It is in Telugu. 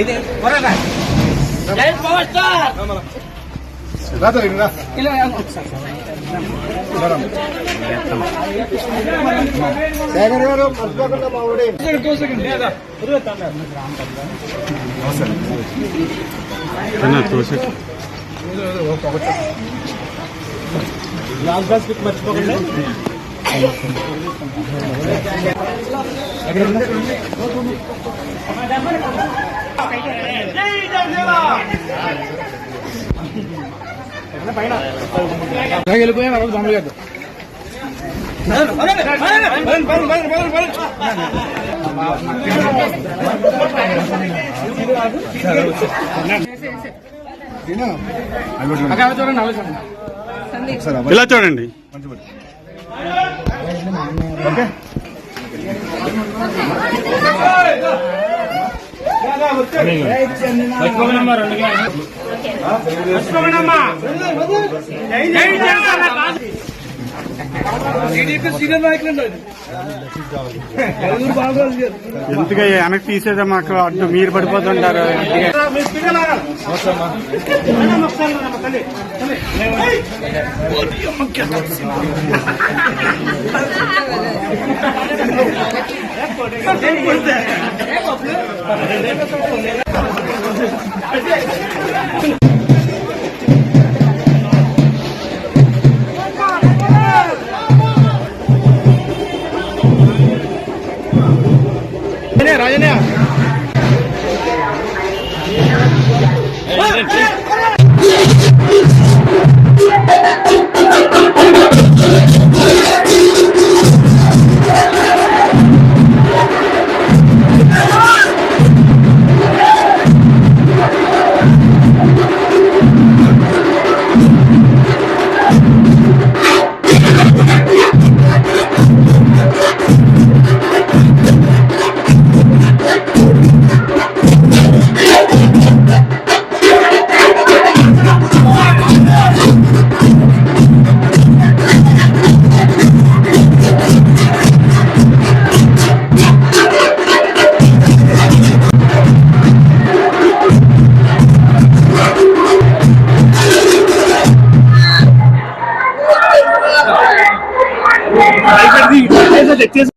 ഇത് ഇല്ല ശേഖരനും അധ്യാപകരുടെയും लाल बस कित मच पकड़ने अगर వెళ్ళిపోయాం తమ్ముడు గారు ఇలా చూడండి ఓకే ఎందుకయ్యా వెనక్కి తీసేదమ్మా అక్కడ అడ్డు మీరు పడిపోతుంటారు ఎందుకయ్యా Olha, né? Olha, né? Olha, né? de detective